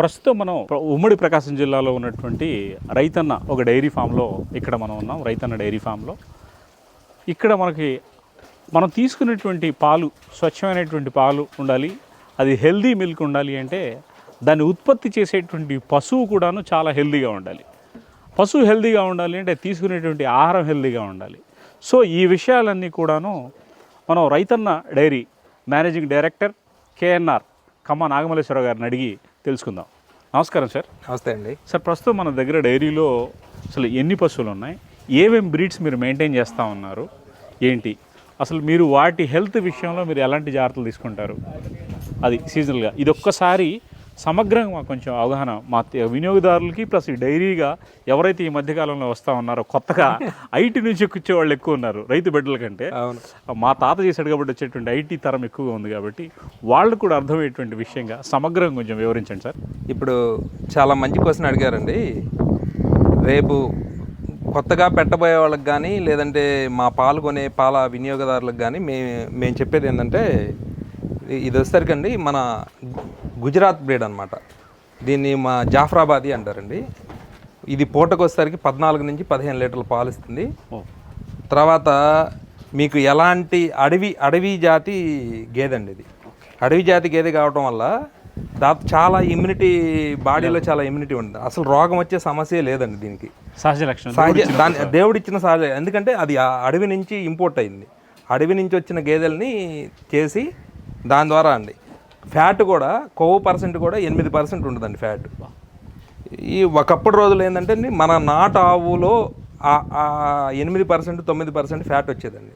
ప్రస్తుతం మనం ఉమ్మడి ప్రకాశం జిల్లాలో ఉన్నటువంటి రైతన్న ఒక డైరీ ఫామ్లో ఇక్కడ మనం ఉన్నాం రైతన్న డైరీ ఫామ్లో. ఇక్కడ మనకి మనం తీసుకునేటువంటి పాలు స్వచ్ఛమైనటువంటి పాలు ఉండాలి అది హెల్దీ మిల్క్ ఉండాలి అంటే దాన్ని ఉత్పత్తి చేసేటువంటి పశువు కూడాను చాలా హెల్దీగా ఉండాలి. పశువు హెల్దీగా ఉండాలి అంటే తీసుకునేటువంటి ఆహారం హెల్దీగా ఉండాలి. సో ఈ విషయాలన్నీ కూడాను మనం Raithanna dairy managing director KNR Kamma Nagamalleswara గారిని అడిగి తెలుసుకుందాం. నమస్కారం సార్. నమస్తే అండి. సార్ ప్రస్తుతం మన దగ్గర డైరీలో అసలు ఎన్ని పశువులు ఉన్నాయి? ఏమేం బ్రీడ్స్ మీరు మెయింటైన్ చేస్తూ ఉన్నారు? ఏంటి? అసలు మీరు వాటి హెల్త్ విషయంలో మీరు ఎలాంటి జాగ్రత్తలు తీసుకుంటారు? అది సీజనల్గా. ఇది ఒక్కసారి సమగ్రంగా మాకు కొంచెం అవగాహన. మా వినియోగదారులకి ప్లస్ ఈ డైరీగా ఎవరైతే ఈ మధ్యకాలంలో వస్తూ ఉన్నారో కొత్తగా ఐటీ నుంచి కూర్చే వాళ్ళు ఎక్కువ ఉన్నారు రైతు బిడ్డల కంటే. మా తాత చేశాడు కాబట్టి వచ్చేటువంటి ఐటీ తరం ఎక్కువగా ఉంది కాబట్టి వాళ్ళు కూడా అర్థమయ్యేటువంటి విషయంగా సమగ్రంగా కొంచెం వివరించండి సార్. ఇప్పుడు చాలా మంచి క్వశ్చన్ అడిగారండి. రేపు కొత్తగా పెట్టబోయే వాళ్ళకి కానీ లేదంటే మా పాలు కొనే పాల వినియోగదారులకు కానీ మే మేము చెప్పేది ఏంటంటే ఇది వచ్చేసరికండి మన గుజరాత్ బ్రీడ్ అనమాట దీన్ని మా జాఫరాబాదీ అంటారండి. ఇది పూటకు వచ్చేసరికి పద్నాలుగు నుంచి పదిహేను లీటర్ల పాలు ఇస్తుంది. తర్వాత మీకు ఎలాంటి అడవి అడవి జాతి గేదె అండి ఇది అడవి జాతి గేదె కావటం వల్ల దాంతో చాలా ఇమ్యూనిటీ బాడీలో చాలా ఇమ్యూనిటీ ఉంటుంది. అసలు రోగం వచ్చే సమస్య లేదండి దీనికి. సహజ లక్షణం. సహజ దాని దేవుడు ఇచ్చిన సహజ. ఎందుకంటే అది అడవి నుంచి ఇంపోర్ట్ అయింది. అడవి నుంచి వచ్చిన గేదెల్ని చేసి దాని ద్వారా అండి. ఫ్యాట్ కూడా కొవ్వు పర్సెంట్ కూడా ఎనిమిది పర్సెంట్ ఉంటుందండి ఫ్యాట్. ఈ ఒకప్పుడు రోజులు ఏంటంటే అండి, మన నాటు ఆవులో ఎనిమిది పర్సెంట్ తొమ్మిది పర్సెంట్ ఫ్యాట్ వచ్చేదండి.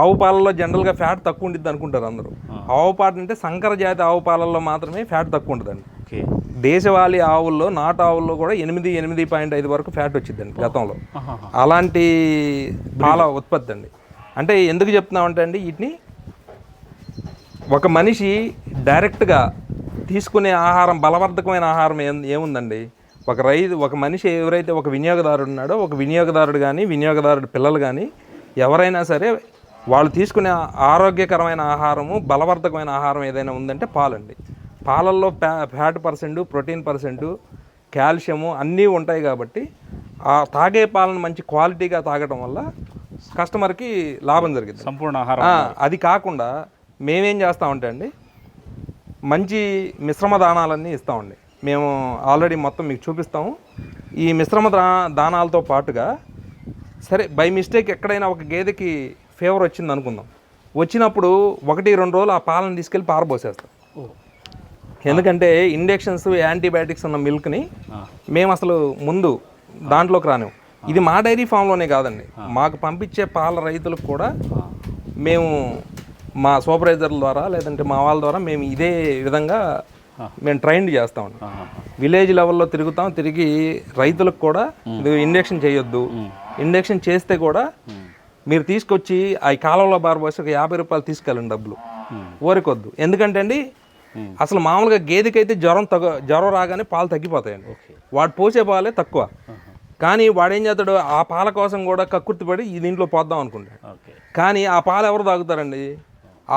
ఆవు పాలలో జనరల్గా ఫ్యాట్ తక్కువ ఉంటుంది అనుకుంటారు అందరూ. ఆవు పాట అంటే సంకర జాతి ఆవు పాలల్లో మాత్రమే ఫ్యాట్ తక్కువ ఉంటుందండి. దేశవాళీ ఆవుల్లో నాటు ఆవుల్లో కూడా ఎనిమిది ఎనిమిది పాయింట్ ఐదు వరకు ఫ్యాట్ వచ్చిందండి గతంలో. అలాంటి పాల ఉత్పత్తి అండి. అంటే ఎందుకు చెప్తున్నామంటే అండి వీటిని ఒక మనిషి డైరెక్ట్గా తీసుకునే ఆహారం బలవర్ధకమైన ఆహారం ఏం ఏముందండి? ఒక రైతు ఒక మనిషి ఎవరైతే ఒక వినియోగదారుడు ఉన్నాడో ఒక వినియోగదారుడు కానీ వినియోగదారుడు పిల్లలు కానీ ఎవరైనా సరే వాళ్ళు తీసుకునే ఆరోగ్యకరమైన ఆహారము బలవర్ధకమైన ఆహారం ఏదైనా ఉందంటే పాలండి. పాలల్లో ఫ్యా fat percent protein percent calcium అన్నీ ఉంటాయి కాబట్టి ఆ తాగే పాలను మంచి క్వాలిటీగా తాగటం వల్ల కస్టమర్కి లాభం జరిగింది సంపూర్ణ ఆహారం అది కాకుండా మేమేం చేస్తామంటే అండి మంచి మిశ్రమ దానాలన్నీ ఇస్తామండి మేము ఆల్రెడీ మొత్తం మీకు చూపిస్తాము. ఈ మిశ్రమ దా దానాలతో పాటుగా సరే బై మిస్టేక్ ఎక్కడైనా ఒక గేదెకి ఫీవర్ వచ్చింది అనుకుందాం. వచ్చినప్పుడు ఒకటి రెండు రోజులు ఆ పాలను తీసుకెళ్ళి పారబోసేస్తాం. ఎందుకంటే ఇంజెక్షన్స్ యాంటీబయాటిక్స్ ఉన్న మిల్క్ని. మేము అసలు ముందు దాంట్లోకి రాను ఇది మా డైరీ ఫామ్లోనే కాదండి. మాకు పంపించే పాల రైతులకు కూడా మేము మా సూపర్వైజర్ల ద్వారా లేదంటే మా వాళ్ళ ద్వారా మేము ఇదే విధంగా మేము ట్రైన్ ఆహాహా. విలేజ్ లెవెల్లో తిరుగుతాం తిరిగి రైతులకు కూడా ఇది ఇంజెక్షన్ చేయొద్దు. ఇంజెక్షన్ చేస్తే కూడా మీరు తీసుకొచ్చి ఆ కాలంలో బారబోసి ఒక యాభై రూపాయలు తీసుకెళ్ళండి డబ్బులు. ఊరికొద్దు. ఎందుకంటే అండి అసలు మామూలుగా గేదెకైతే జ్వరం తగ్గ జ్వరం రాగానే పాలు తగ్గిపోతాయండి. వాడు పోసే పాలే తక్కువ. కానీ వాడు ఏం చేస్తాడు ఆ పాల కోసం కూడా కక్కుర్తిపడి దీంట్లో పోద్దాం అనుకుంటాడు. కానీ ఆ పాలు ఎవరు తాగుతారండి?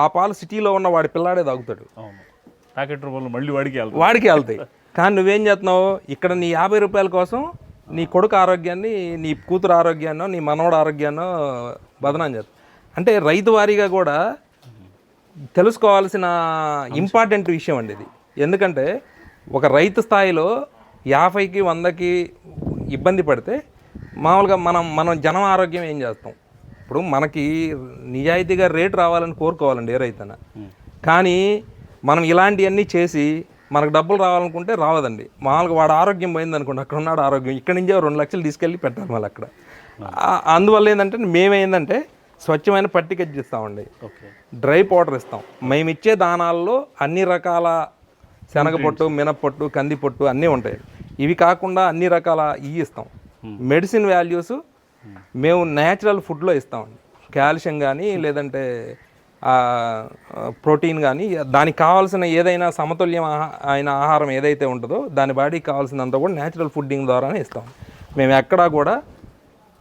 ఆ పాలు సిటీలో ఉన్న వాడి పిల్లాడే తాగుతాడు. ప్యాకెట్ రూపంలో మళ్ళీ వాడికి వాడికి వెళ్తాయి. కానీ నువ్వేం చేస్తున్నావు? ఇక్కడ నీ యాభై రూపాయల కోసం నీ కొడుకు ఆరోగ్యాన్ని నీ కూతురు ఆరోగ్యాన్నో నీ మనవడు ఆరోగ్యాన్నో బదనాం చేస్తావు అంటే రైతు వారీగా కూడా తెలుసుకోవాల్సిన ఇంపార్టెంట్ విషయం అండి ఇది. ఎందుకంటే ఒక రైతు స్థాయిలో యాభైకి వందకి ఇబ్బంది పడితే మామూలుగా మనం మనం జనం ఆరోగ్యం ఏం చేస్తాం? ఇప్పుడు మనకి నిజాయితీగా రేటు రావాలని కోరుకోవాలండి ఏ రైతైనా కానీ మనం ఇలాంటివన్నీ చేసి మనకు డబ్బులు రావాలనుకుంటే రావదండి. మామూలుగా వాడు ఆరోగ్యం పోయింది అనుకోండి అక్కడ ఉన్నాడు ఆరోగ్యం. ఇక్కడ నుంచే రెండు లక్షలు తీసుకెళ్ళి పెట్టాలి మళ్ళీ అక్కడ. అందువల్ల ఏంటంటే మేమేందంటే స్వచ్ఛమైన పట్టిక ఇస్తామండి ఓకే. డ్రై పౌడర్ ఇస్తాం. మేము ఇచ్చే దానాల్లో అన్ని రకాల శనగపొట్టు మినప్పొట్టు కందిపొట్టు అన్నీ ఉంటాయి. ఇవి కాకుండా అన్ని రకాల ఇవి ఇస్తాం. మెడిసిన్ వాల్యూస్ మేము న్యాచురల్ ఫుడ్లో ఇస్తామండి. కాల్షియం కానీ లేదంటే ప్రోటీన్ కానీ దానికి కావాల్సిన ఏదైనా సమతుల్యం ఆహా- అయిన ఆహారం ఏదైతే ఉంటుందో దాని బాడీకి కావాల్సినంత కూడా న్యాచురల్ ఫుడ్డింగ్ ద్వారానే ఇస్తాం. మేము ఎక్కడా కూడా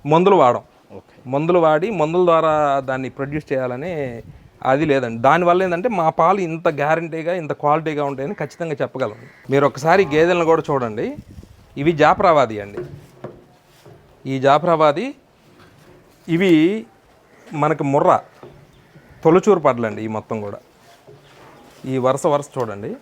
మందులు వాడం. ఓకే. మందులు వాడి మందుల ద్వారా దాన్ని ప్రొడ్యూస్ చేయాలని అది లేదండి. దానివల్ల ఏంటంటే మా పాలు ఇంత గ్యారంటీగా ఇంత క్వాలిటీగా ఉంటాయని ఖచ్చితంగా చెప్పగలం. మీరు ఒకసారి గేదెలను కూడా చూడండి. ఇవి జాఫరాబాదీ అండి. ఈ జాఫరాబాది ఇవి మనకి ముర్ర తొలచూరు పడలండి ఈ మొత్తం కూడా. ఈ వరుస వరుస చూడండి.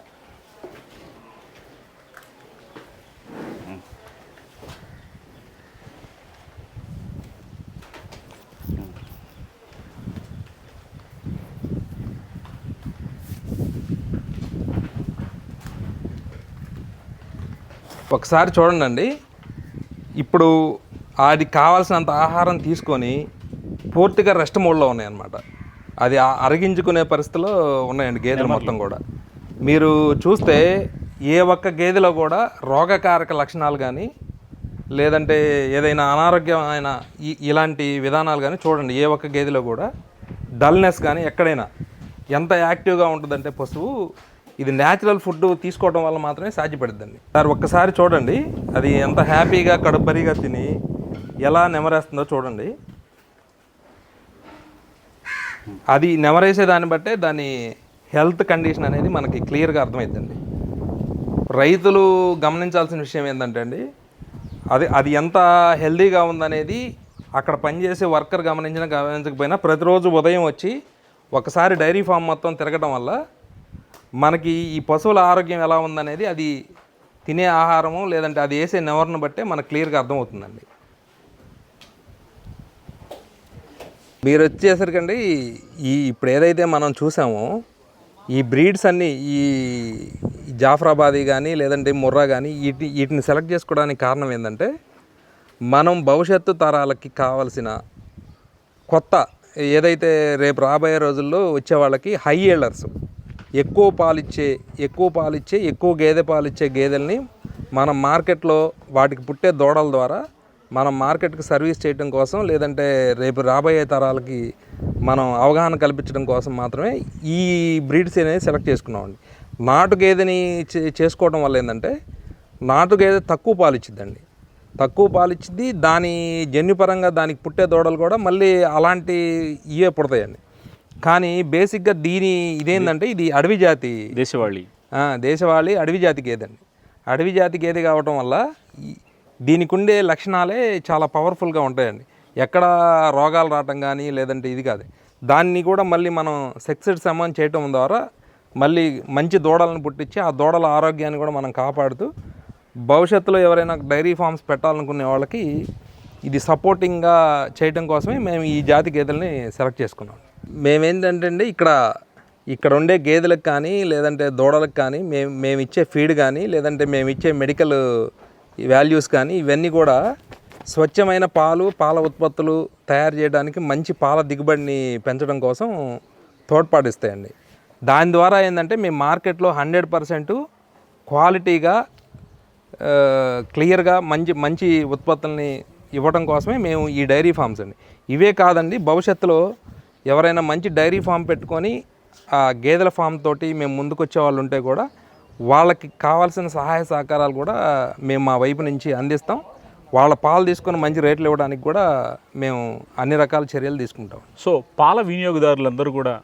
ఒకసారి చూడండి ఇప్పుడు అది కావాల్సినంత ఆహారం తీసుకొని పూర్తిగా రెస్ట్ మోడ్లో ఉన్నాయన్నమాట. అది అరిగించుకునే పరిస్థితిలో ఉన్నాయండి గేదెలు మొత్తం కూడా. మీరు చూస్తే ఏ ఒక్క గేదెలో కూడా రోగకారక లక్షణాలు కానీ లేదంటే ఏదైనా అనారోగ్యమైన ఈ- ఇలాంటి విధానాలు కానీ చూడండి. ఏ ఒక్క గేదెలో కూడా డల్నెస్ కానీ ఎక్కడైనా ఎంత యాక్టివ్గా ఉంటుందంటే పశువు ఇది న్యాచురల్ ఫుడ్ తీసుకోవడం వల్ల మాత్రమే సాధ్యపడుద్దండి. సార్ ఒక్కసారి చూడండి. అది ఎంత హ్యాపీగా కడుబ్బరిగా తిని ఎలా నెమరేస్తుందో చూడండి. అది నెమరేసే దాన్ని బట్టే దాని హెల్త్ కండిషన్ అనేది మనకి క్లియర్గా అర్థమవుతుందండి రైతులు గమనించాల్సిన విషయం ఏంటంటే అండి అది అది ఎంత హెల్దీగా ఉందనేది అక్కడ పనిచేసే వర్కర్ గమనించిన గమనించకపోయినా ప్రతిరోజు ఉదయం వచ్చి ఒకసారి డైరీ ఫామ్ మొత్తం తిరగడం వల్ల మనకి ఈ పశువుల ఆరోగ్యం ఎలా ఉందనేది అది తినే ఆహారము లేదంటే అది వేసే నెవర్ను బట్టే మనకు క్లియర్గా అర్థమవుతుందండి. మీరు వచ్చేసరికండి ఈ ఇప్పుడు ఏదైతే మనం చూసామో ఈ బ్రీడ్స్ అన్నీ ఈ జాఫ్రాబాదీ కానీ లేదంటే ముర్రా కానీ వీటి వీటిని సెలెక్ట్ చేసుకోవడానికి కారణం ఏంటంటే మనం భవిష్యత్తు తరాలకి కావాల్సిన కొత్త ఏదైతే రేపు రాబోయే రోజుల్లో వచ్చే వాళ్ళకి హై ఏలర్స్ ఎక్కువ పాలిచ్చే ఎక్కువ పాలిచ్చే ఎక్కువ గేదె పాలిచ్చే గేదెల్ని మనం మార్కెట్లో వాటికి పుట్టే దూడల ద్వారా మనం మార్కెట్కి సర్వీస్ చేయడం కోసం లేదంటే రేపు రాబోయే తరాలకి మనం అవగాహన కల్పించడం కోసం మాత్రమే ఈ బ్రీడ్స్ అనేది సెలెక్ట్ చేసుకున్నామండి. నాటు గేదెని చే- చేసుకోవడం వల్ల ఏంటంటే నాటు గేదె తక్కువ పాలు ఇచ్చిద్దండి తక్కువ పాలు ఇచ్చింది దాని జన్యుపరంగా దానికి పుట్టే దూడలు కూడా మళ్ళీ అలాంటి ఇవే పుడతాయండి. కానీ బేసిక్గా దీని ఇదేంటంటే ఇది అడవి జాతి దేశవాళీ. దేశవాళీ అడవి జాతి గేదండి అడవి జాతి గేదె కావటం వల్ల దీనికి ఉండే లక్షణాలే చాలా పవర్ఫుల్గా ఉంటాయండి. ఎక్కడ రోగాలు రావటం కానీ లేదంటే ఇది కాదు. దాన్ని కూడా మళ్ళీ మనం సెక్సెడ్ సమాన్ చేయటం ద్వారా మళ్ళీ మంచి దూడలను పుట్టించి ఆ దూడల ఆరోగ్యాన్ని కూడా మనం కాపాడుతూ భవిష్యత్తులో ఎవరైనా డైరీ ఫార్మ్స్ పెట్టాలనుకునే వాళ్ళకి ఇది సపోర్టింగ్గా చేయటం కోసమే మేము ఈ జాతి గేదెల్ని సెలెక్ట్ చేసుకున్నాం. మేమేంటంటే అండి ఇక్కడ ఇక్కడ ఉండే గేదెలకు కానీ లేదంటే దూడలకు కానీ మేము మేము ఇచ్చే ఫీడ్ కానీ లేదంటే మేము ఇచ్చే మెడికల్ ఈ వాల్యూస్ కానీ ఇవన్నీ కూడా స్వచ్ఛమైన పాలు పాల ఉత్పత్తులు తయారు చేయడానికి మంచి పాల దిగుబడిని పెంచడం కోసం తోడ్పాటిస్తాయండి. దాని ద్వారా ఏంటంటే మేము మార్కెట్లో హండ్రెడ్ పర్సెంట్ క్వాలిటీగా క్లియర్గా మంచి మంచి ఉత్పత్తుల్ని ఇవ్వడం కోసమే మేము ఈ డైరీ ఫామ్స్ అండి. ఇవే కాదండి భవిష్యత్తులో ఎవరైనా మంచి డైరీ ఫామ్ పెట్టుకొని ఆ గేదెల ఫామ్ తోటి మేము ముందుకు వచ్చే వాళ్ళు ఉంటే కూడా వాళ్ళకి కావాల్సిన సహాయ సహకారాలు కూడా మేము మా వైపు నుంచి అందిస్తాం. వాళ్ళ పాలు తీసుకొని మంచి రేట్లు ఇవ్వడానికి కూడా మేము అన్ని రకాల చర్యలు తీసుకుంటాం. సో పాల వినియోగదారులందరూ కూడా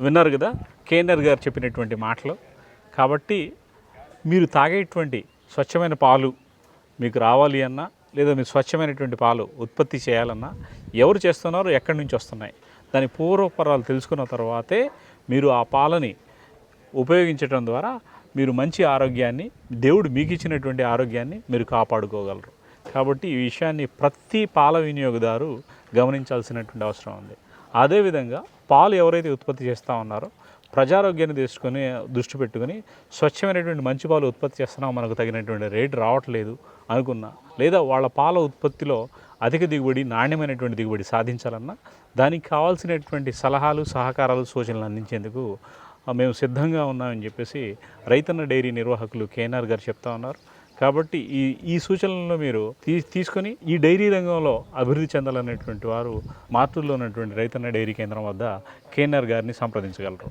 విన్నారు కదా కేందర్ గారు చెప్పినటువంటి మాటలు. కాబట్టి మీరు తాగేటువంటి స్వచ్ఛమైన పాలు మీకు రావాలి అన్నా లేదా మీరు స్వచ్ఛమైనటువంటి పాలు ఉత్పత్తి చేయాలన్నా ఎవరు చేస్తున్నారు ఎక్కడి నుంచి వస్తున్నాయి దాని పూర్వపరాలు తెలుసుకున్న తర్వాతే మీరు ఆ పాలని ఉపయోగించడం ద్వారా మీరు మంచి ఆరోగ్యాన్ని దేవుడు మీకు ఇచ్చినటువంటి ఆరోగ్యాన్ని మీరు కాపాడుకోగలరు. కాబట్టి ఈ విషయాన్ని ప్రతి పాల వినియోగదారు గమనించాల్సినటువంటి అవసరం ఉంది. అదేవిధంగా పాలు ఎవరైతే ఉత్పత్తి చేస్తూ ఉన్నారో ప్రజారోగ్యాన్ని తీసుకొని దృష్టి పెట్టుకొని స్వచ్ఛమైనటువంటి మంచి పాలు ఉత్పత్తి చేస్తున్నాం మనకు తగినటువంటి రేటు రావట్లేదు అనుకున్నా లేదా వాళ్ళ పాల ఉత్పత్తిలో అధిక దిగుబడి నాణ్యమైనటువంటి దిగుబడి సాధించాలన్నా దానికి కావాల్సినటువంటి సలహాలు సహకారాలు సూచనలు అందించేందుకు మేము సిద్ధంగా ఉన్నామని చెప్పేసి రైతన్న డైరీ నిర్వాహకులు కేఎన్ఆర్ గారు చెప్తా ఉన్నారు. కాబట్టి ఈ ఈ సూచనలను మీరు తీ తీసుకొని ఈ డైరీ రంగంలో అభివృద్ధి చెందాలనేటువంటి వారు మార్టూర్లో ఉన్నటువంటి రైతన్న డైరీ కేంద్రం వద్ద కేఎన్ఆర్ గారిని సంప్రదించగలరు.